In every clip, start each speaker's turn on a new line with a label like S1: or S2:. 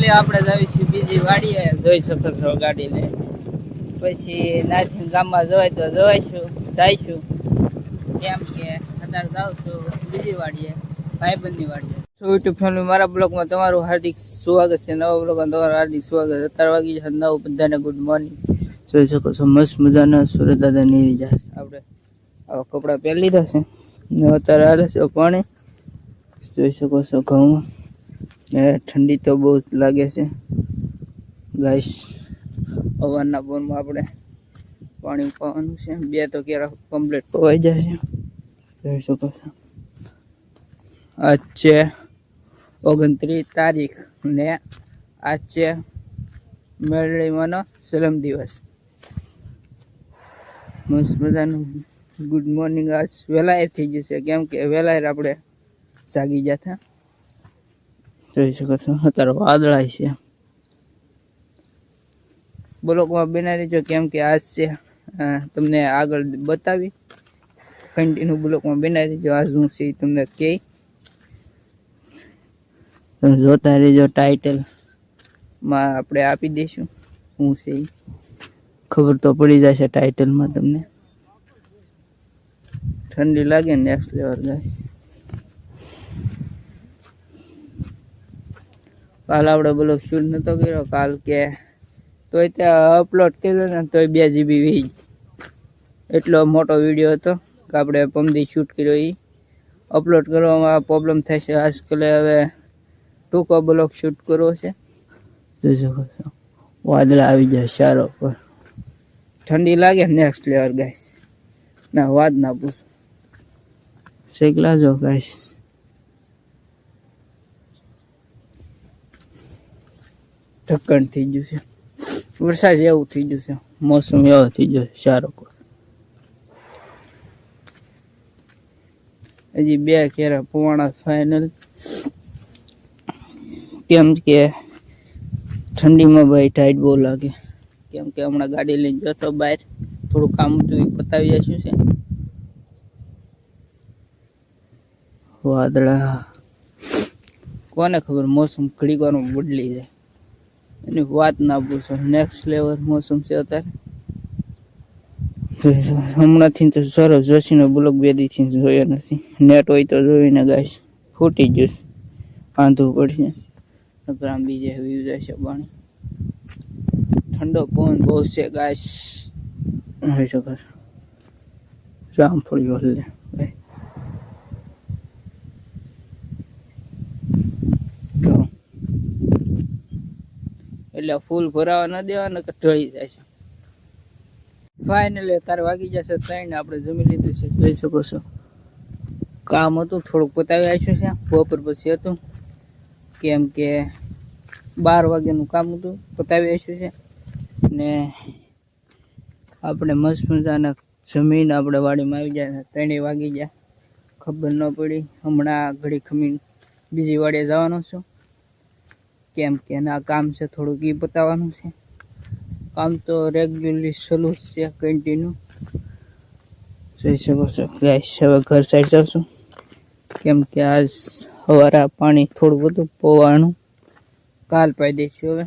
S1: Finally આપણે જઈએ છીએ બીજી વાડીએ. જોઈ શકો છો પછી નાથિંગ ગામમાં જવાય તો જવાઈશું જઈશું કેમ કે અત્યારે જાઉં છું બીજી વાડીએ, ભાઈબંધની વાડીએ. સો યુટ્યુબ ફેમિલી, મારા બ્લોગમાં તમારું હાર્દિક સ્વાગત છે. નવા બ્લોગમાં તમારું હાર્દિક સ્વાગત અત્યારે વાગી છે નવ, બધાને ગુડ મોર્નિંગ જોઈ શકો છો, મસ્ત મજાના સુરત દાદા નીરી જશે આપણે આવા કપડાં પહેરી લીધા છે. ને અત્યારે હાલે છે પાણી. જોઈ શકો છો ઘઉં ઠંડી તો બહુ જ લાગે છે. ગાઈસ અવારના બોરમાં આપણે પાણી પાવાનું છે. બે તો ક્યારેક કમ્પ્લીટ પવાઈ જાય છે. જોઈ શકો છો. આજ છે ઓગણત્રીસ તારીખ ને આજ છે મેળવીમાંનો સલમ દિવસ. મસ્ત મજાનું ગુડ મોર્નિંગ આજ વહેલાએ થઈ જશે. કેમ કે વહેલાએ આપણે જાગી જતા. જોઈ શકો છો. અત્યારે વાદળાય છે. બ્લોકમાં બના રહેજો કેમ કે આજ છે. તમને આગળ બતાવી. કન્ટિન્યુ બ્લોકમાં બના રહેજો આજ હું છે તમને કહે તમે જોતા રહેજો ટાઇટલમાં આપણે આપી દઈશું. હું છે. ખબર તો પડી જશે ટાઇટલમાં તમને. ઠંડી લાગે નેક્સ્ટ લેવલ જાય. કાલ આપણે બોલો શૂટ નતો કર્યો, કાલ કે. તોય ત્યાં અપલોડ કર્યો ને, તોય બે જીબી વીજ. એટલો મોટો વીડિયો હતો કે આપણે પમદી શૂટ કર્યો એ અપલોડ કરવામાં પ્રોબ્લેમ થશે. આજકાલે હવે ટૂંકો બ્લોગ શૂટ કરવો છે. જોઈ વાદળા આવી જાય સારો પર. ઠંડી લાગે નેક્સ્ટ લેવલ ગાય ના, વાત ના પૂછો. શેકલા જો ગાઈશ ઢક્કણ થઈ ગયું છે. વરસાદ એવું થઈ ગયું છે. મોસમ એવો થઈ ગયો છે સારો હજી બે કેરા પોવાણા ફાઇનલ કેમ કે ઠંડીમાં ભાઈ ટાઈટ બહુ લાગે. કેમ કે હમણાં ગાડી લઈને જતો બહાર. થોડું કામ હતું એ પતાવી જશું છે. વાદળા. કોને ખબર મોસમ ઘડીક વારમાં બદલી જાય. એની વાત ના પૂછો. નેક્સ્ટ લેવલ મોસમ છે અત્યારે? હમણાંથી તો સરસ જોશીનો બ્લોક બે દીથી જોયો નથી. નેટ હોય તો જોઈને ગાઈશ. ફૂટી જશે આંધું પડશે. ગ્રામ બીજે વ્યૂ જશે પાણી. ઠંડો પવન બહુ છે ગાઈશ. હોય શકે રામફળી વલ્લે ભાઈ તો એટલે ફૂલ ભરાવા ન દેવા કે ઢળી જાય છે. ફાઇનલી તારે વાગી જશે ત્રણ, આપણે જમી લીધું છે, જોઈ શકો છો. કામ હતું, થોડુંક પતાવી આવ્યું છે. બપોર પછી હતું. કેમ કે બાર વાગ્યાનું કામ હતું, પતાવી આવ્યું છે. ને આપણે મસ્ત મજાના જમીન આપણે વાડીમાં આવી જાય ત્રણેય વાગી જાય ખબર ન પડી. હમણાં ઘડી ખમીને બીજી વાડીએ જવાનો છું. કેમ કે એના કામ છે થોડુંક એ બતાવવાનું છે. કામ તો રેગ્યુલરલી સલું છે કન્ટિન્યુ જોઈ શકો છો ગાઈસ હવે ઘર સાઈડ જાઉં કેમ કે આજ સવારે પાણી થોડું બધું પોવાનું. કાલ પાઈ દઈશું હવે.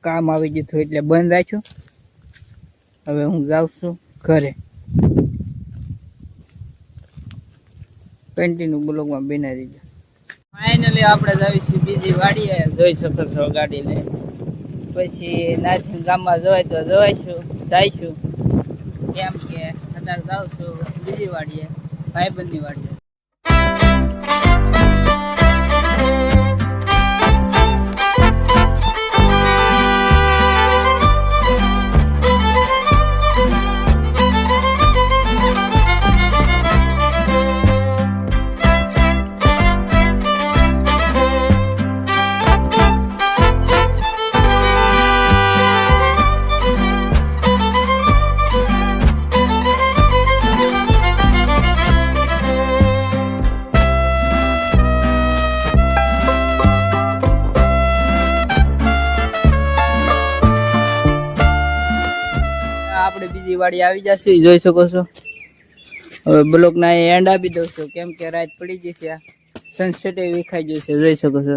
S1: કામ આવી જતું એટલે બંધ રાખ્યું. હવે હું જાઉં છું ઘરે. કન્ટિન્યુ બ્લોગમાં બનાવી દીધું ફાઇનલી આપણે જાવી છીએ બીજી વાડીએ. જોઈ શકો છો ગાડીને. પછી નાથિંગ ગામમાં જવાય તો જવાઈશું જઈશું. કેમ કે અત્યારે જાઉં છું બીજી વાડીએ ભાઈબંધની વાડીએ. આપણે વાળી આવી જશે જોઈ શકો છો. હવે બ્લોક ના એન્ડ આપી દઉં છું. કેમ કે રાત પડી જશે સનસેટ વિખાઈ જશે જોઈ શકો છો.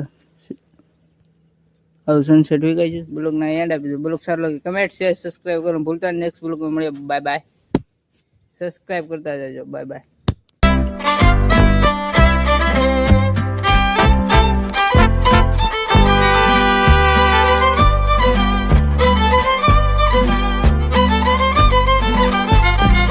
S1: હવે સનસેટ વિખાઈ બ્લોક બ્લોગના એન્ડ આપી દો બ્લોગ સારો લાગે કમેન્ટ શેર સબસ્ક્રાઈબ કરો ભૂલતા નેક્સ્ટ બ્લોગમાં મળીએ. બાય બાય સબસ્ક્રાઈબ કરતા જજો. Bye bye